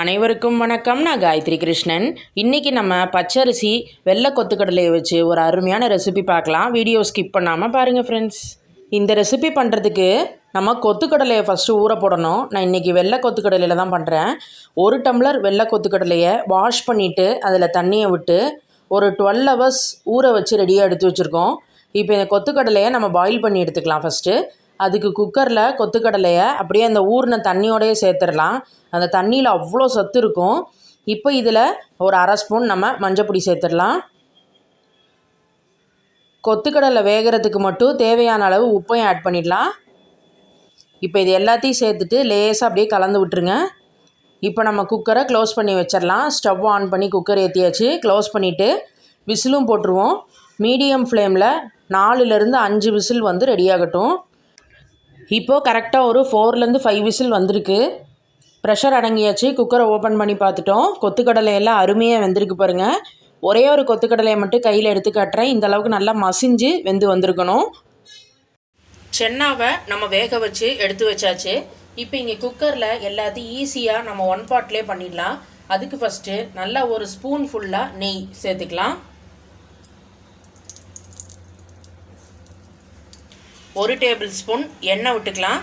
அனைவருக்கும் வணக்கம். நான் காயத்ரி கிருஷ்ணன். இன்றைக்கி நம்ம பச்சரிசி வெள்ளை கொத்துக்கடலையை வச்சு ஒரு அருமையான ரெசிபி பார்க்கலாம். வீடியோ ஸ்கிப் பண்ணாமல் பாருங்கள் ஃப்ரெண்ட்ஸ் இந்த ரெசிபி பண்ணுறதுக்கு நம்ம கொத்துக்கடலையை ஃபஸ்ட்டு ஊற போடணும். நான் இன்றைக்கி வெள்ளை கொத்துக்கடலையில் தான் பண்ணுறேன் ஒரு டம்ளர் வெள்ளை கொத்துக்கடலையை வாஷ் பண்ணிவிட்டு அதில் தண்ணியை விட்டு ஒரு டுவெல் ஹவர்ஸ் ஊற வச்சு ரெடியாக எடுத்து வச்சுருக்கோம். இப்போ இந்த கொத்துக்கடலையை நம்ம பாயில் பண்ணி எடுத்துக்கலாம் ஃபஸ்ட்டு அதுக்கு குக்கரில் கொத்துக்கடலையை அப்படியே அந்த ஊறின தண்ணியோடயே சேர்த்துடலாம். அந்த தண்ணியில் அவ்வளோ சத்து இருக்கும். இப்போ இதில் ஒரு அரை ஸ்பூன் நம்ம மஞ்சப்பொடி சேர்த்துடலாம். கொத்துக்கடலை வேகிறதுக்கு மட்டும் தேவையான அளவு உப்பையும் ஆட் பண்ணிடலாம். இப்போ இது எல்லாத்தையும் சேர்த்துட்டு லேசாக அப்படியே கலந்து விட்டுருங்க. இப்போ நம்ம குக்கரை க்ளோஸ் பண்ணி வச்சிடலாம். ஸ்டவ் ஆன் பண்ணி குக்கர் ஏற்றியாச்சு க்ளோஸ் பண்ணிவிட்டு விசிலும் போட்டுருவோம். மீடியம் ஃப்ளேமில் நாலுலேருந்து அஞ்சு விசில் வந்து ரெடி ஆகட்டும். இப்போது கரெக்டாக ஒரு ஃபோர்லேருந்து ஃபைவ் விசில் வந்திருக்கு. ப்ரெஷர் அடங்கியாச்சு. குக்கரை ஓப்பன் பண்ணி பார்த்துட்டோம். கொத்துக்கடலை எல்லாம் அருமையாக வெந்திருக்கு பாருங்கள் ஒரே ஒரு கொத்துக்கடலையை மட்டும் கையில் எடுத்து காட்டுறேன். இந்த அளவுக்கு நல்லா மசிஞ்சு வெந்து வந்திருக்கணும். சென்னாவை நம்ம வேக வச்சு எடுத்து வச்சாச்சு. இப்போ இங்கே குக்கரில் எல்லாத்தையும் ஈஸியாக நம்ம ஒன் பாட்லேயே பண்ணிடலாம். அதுக்கு ஃபஸ்ட்டு நல்லா ஒரு ஸ்பூன் ஃபுல்லாக நெய் சேர்த்துக்கலாம். ஒரு டேபிள் ஸ்பூன் எண்ணெய் விட்டுக்கலாம்.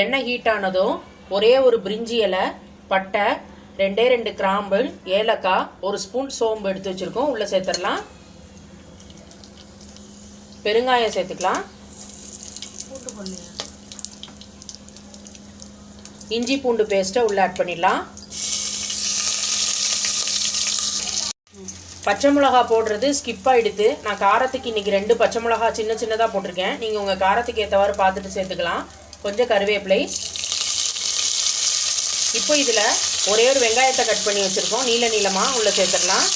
எண்ணெய் ஹீட் ஆனதும் ஒரே ஒரு பிரிஞ்சி இலை பட்டை ரெண்டே ரெண்டு கிராம்பு ஏலக்காய் ஒரு ஸ்பூன் சோம்பு எடுத்து வச்சுருக்கோம். உள்ளே சேர்த்துடலாம். பெருங்காயம் சேர்த்துக்கலாம். இஞ்சி பூண்டு பேஸ்ட்டை உள்ளே ஆட் பண்ணிடலாம். பச்சை மிளகா போடுறது ஸ்கிப் ஆகிடுது நான் காரத்துக்கு இன்றைக்கி ரெண்டு பச்சை மிளகா சின்ன சின்னதாக போட்டிருக்கேன். நீங்கள் உங்கள் காரத்துக்கு ஏற்றவாறு பார்த்துட்டு சேர்த்துக்கலாம். கொஞ்சம் கருவேப்பிலை. இப்போ இதில் ஒரே ஒரு வெங்காயத்தை கட் பண்ணி வச்சுருக்கோம். நீல நீளமாக உள்ளே சேர்த்துடலாம்.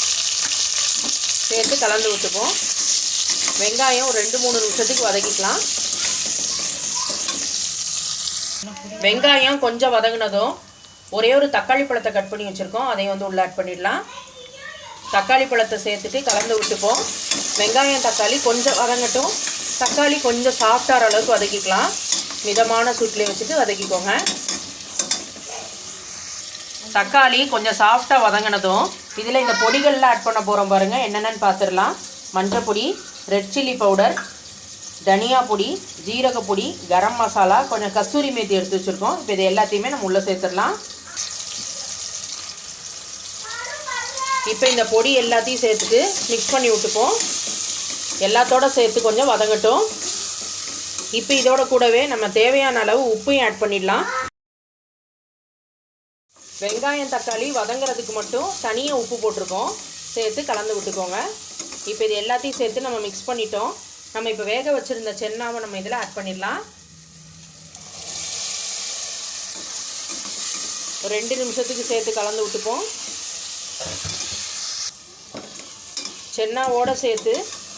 சேர்த்து கலந்து விட்டுப்போம் வெங்காயம் ஒரு ரெண்டு மூணு நிமிஷத்துக்கு வதக்கிக்கலாம். வெங்காயம் கொஞ்சம் வதங்கினதும் ஒரே ஒரு தக்காளி பழத்தை கட் பண்ணி வச்சுருக்கோம். அதையும் வந்து உள்ளே ஆட் பண்ணிடலாம். தக்காளி பழத்தை சேர்த்துட்டு கலந்து விட்டுப்போம். வெங்காயம் தக்காளி கொஞ்சம் வதங்கட்டும். தக்காளி கொஞ்சம் சாஃப்டாகிற அளவுக்கு வதக்கிக்கலாம். மிதமான சூட்டில் வச்சுட்டு வதக்கிக்கோங்க. தக்காளி கொஞ்சம் சாஃப்டாக வதங்கினதும் இதில் இந்த பொடிகள்லாம் ஆட் பண்ண போகிறோம் பாருங்கள் என்னென்னு பார்த்துடலாம் மஞ்சள் பொடி ரெட் சில்லி பவுடர் தனியா பொடி ஜீரக பொடி கரம் மசாலா கொஞ்சம் கஸ்தூரி மேத்தி எடுத்து வச்சுருக்கோம். இப்போ இது எல்லாத்தையுமே நம்ம உள்ளே சேர்த்துடலாம். இப்போ இந்த பொடி எல்லாத்தையும் சேர்த்துட்டு மிக்ஸ் பண்ணி விட்டுப்போம். எல்லாத்தோட சேர்த்து கொஞ்சம் வதங்கட்டும். இப்போ இதோட கூடவே நம்ம தேவையான அளவு உப்பையும் ஆட் பண்ணிடலாம். வெங்காயம் தக்காளி வதங்குறதுக்கு மட்டும் தனியாக உப்பு போட்டிருக்கோம். சேர்த்து கலந்து விட்டுக்கோங்க. இப்போ இது எல்லாத்தையும் சேர்த்து நம்ம மிக்ஸ் பண்ணிட்டோம். நம்ம இப்போ வேக வச்சுருந்த சென்னாவை நம்ம இதில் ஆட் பண்ணிடலாம். ஒரு ரெண்டு நிமிஷத்துக்கு சேர்த்து கலந்து விட்டுப்போம். சென்னாவோடு சேர்த்து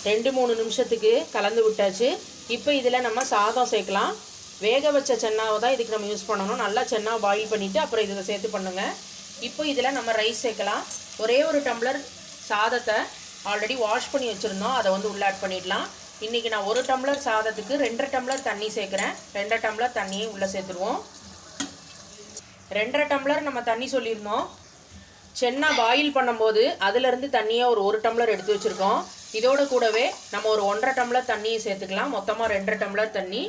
ரெண்டு மூணு நிமிஷத்துக்கு கலந்து விட்டாச்சு. இப்போ இதில் நம்ம சாதம் சேர்க்கலாம். வேக வச்ச சென்னாவை தான் இதுக்கு நம்ம யூஸ் பண்ணணும். நல்லா சென்னா பாயில் பண்ணிவிட்டு அப்புறம் இதில் சேர்த்து பண்ணுங்கள் இப்போ இதில் நம்ம ரைஸ் சேர்க்கலாம். ஒரே ஒரு டம்ளர் சாதத்தை ஆல்ரெடி வாஷ் பண்ணி வச்சுருந்தோம். அதை வந்து உள்ளே ஆட் பண்ணிடலாம். இன்றைக்கி நான் ஒரு டம்ளர் சாதத்துக்கு ரெண்டரை டம்ளர் தண்ணி சேர்க்குறேன். ரெண்டரை டம்ளர் தண்ணியை உள்ளே சேர்த்துருவோம். ரெண்டரை டம்ளர் நம்ம தண்ணி சொல்லியிருந்தோம். சென்னா பாயில் பண்ணும்போது அதுலேருந்து தண்ணியை ஒரு ஒரு டம்ளர் எடுத்து வச்சுருக்கோம். இதோட கூடவே நம்ம ஒரு ஒன்றரை டம்ளர் தண்ணியை சேர்த்துக்கலாம். மொத்தமாக ரெண்டரை டம்ளர் தண்ணி.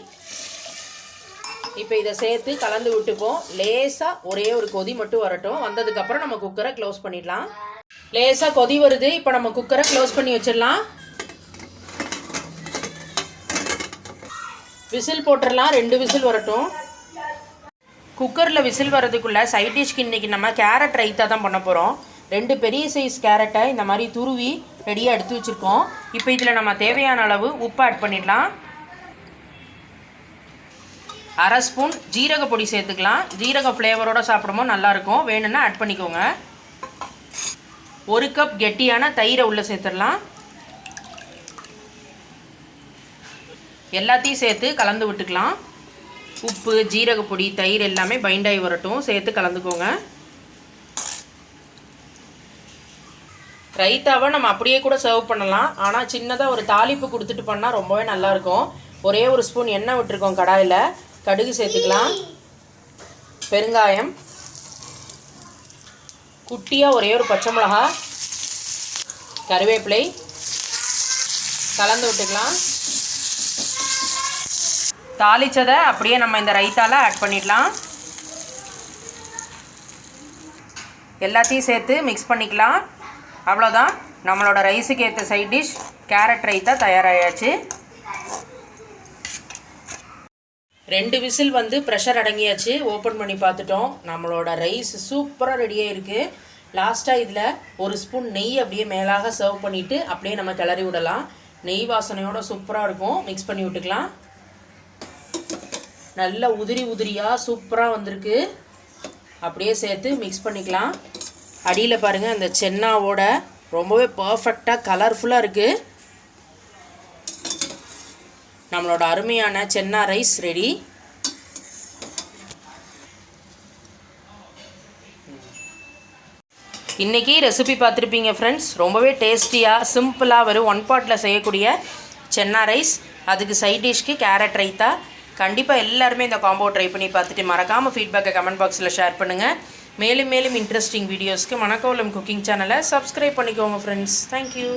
இப்போ இதை சேர்த்து கலந்து விட்டுப்போம். லேசாக ஒரே ஒரு கொதி மட்டும் வரட்டும். வந்ததுக்கப்புறம் நம்ம குக்கரை க்ளோஸ் பண்ணிடலாம். லேசாக கொதி வருது. இப்போ நம்ம குக்கரை க்ளோஸ் பண்ணி வச்சிடலாம். விசில் போட்டுடலாம். ரெண்டு விசில் வரட்டும். குக்கரில் விசில் வரதுக்குள்ளே சைட் டிஷ்க்கு இன்றைக்கி நம்ம கேரட் ரைத்தா தான் பண்ண போகிறோம் ரெண்டு பெரிய சைஸ் கேரட்டை இந்த மாதிரி துருவி ரெடியாக எடுத்து வச்சுருக்கோம். இப்போ இதில் நம்ம தேவையான அளவு உப்பு ஆட் பண்ணிடலாம். அரை ஸ்பூன் ஜீரக பொடி சேர்த்துக்கலாம். ஜீரக ஃப்ளேவரோடு சாப்பிடுமோ நல்லாயிருக்கும் வேணும்னா ஆட் பண்ணிக்கோங்க. ஒரு கப் கெட்டியான தயிரை உள்ளே சேர்த்துடலாம். எல்லாத்தையும் சேர்த்து கலந்து விட்டுக்கலாம். உப்பு ஜீரகப்பொடி தயிர் எல்லாமே பைண்டாகி வரட்டும். சேர்த்து கலந்துக்கோங்க. ரைத்தாவை நம்ம அப்படியே கூட சர்வ் பண்ணலாம். ஆனால் சின்னதாக ஒரு தாளிப்பு கொடுத்துட்டு பண்ணால் ரொம்பவே நல்லாயிருக்கும். ஒரே ஒரு ஸ்பூன் எண்ணெய் விட்டுருக்கோம் கடாயில். கடுகு சேர்த்துக்கலாம். பெருங்காயம். குட்டியாக ஒரே ஒரு பச்சை மிளகா கருவேப்பிலை. கலந்து விட்டுக்கலாம். தாளிச்சதை அப்படியே நம்ம இந்த ரைத்தால் ஆட் பண்ணிடலாம். எல்லாத்தையும் சேர்த்து மிக்ஸ் பண்ணிக்கலாம். அவ்வளோதான் நம்மளோட ரைஸுக்கு ஏற்ற சைட் டிஷ் கேரட் ரைத்தா தயாராகியாச்சு ரெண்டு விசில் வந்து ப்ரெஷர் அடங்கியாச்சு. ஓப்பன் பண்ணி பார்த்துட்டோம். நம்மளோட ரைஸ் சூப்பராக ரெடியாக இருக்குது லாஸ்ட்டாக இதில் ஒரு ஸ்பூன் நெய் அப்படியே மேலாக சர்வ் பண்ணிவிட்டு அப்படியே நம்ம கிளறி விடலாம். நெய் வாசனையோட சூப்பராக இருக்கும். மிக்ஸ் பண்ணி விட்டுக்கலாம். நல்ல உதிரி உதிரியாக சூப்பராக வந்திருக்கு. அப்படியே சேர்த்து மிக்ஸ் பண்ணிக்கலாம். அடியில் பாருங்கள் அந்த சென்னாவோட ரொம்பவே பர்ஃபெக்டாக கலர்ஃபுல்லாக இருக்குது நம்மளோட அருமையான சென்னா ரைஸ் ரெடி இன்றைக்கி ரெசிபி பார்த்துருப்பீங்க ஃப்ரெண்ட்ஸ் ரொம்பவே டேஸ்டியாக சிம்பிளாக வரும் ஒன் பாட்டில் செய்யக்கூடிய சென்னா ரைஸ் அதுக்கு சைட் டிஷ்க்கு கேரட் ரைத்தா கண்டிப்பாக எல்லாருமே இந்த காம்போ ட்ரை பண்ணி பார்த்துட்டு மறக்காமல் ஃபீட்பேக்கை கமெண்ட் பாக்ஸில் ஷேர் பண்ணுங்கள் மேலும் மேலும் இன்ட்ரெஸ்டிங் வீடியோஸ்க்கு மணக்கோலம் குக்கிங் சேனலை சப்ஸ்கிரைப் பண்ணிக்கோங்க ஃப்ரெண்ட்ஸ் தேங்க்யூ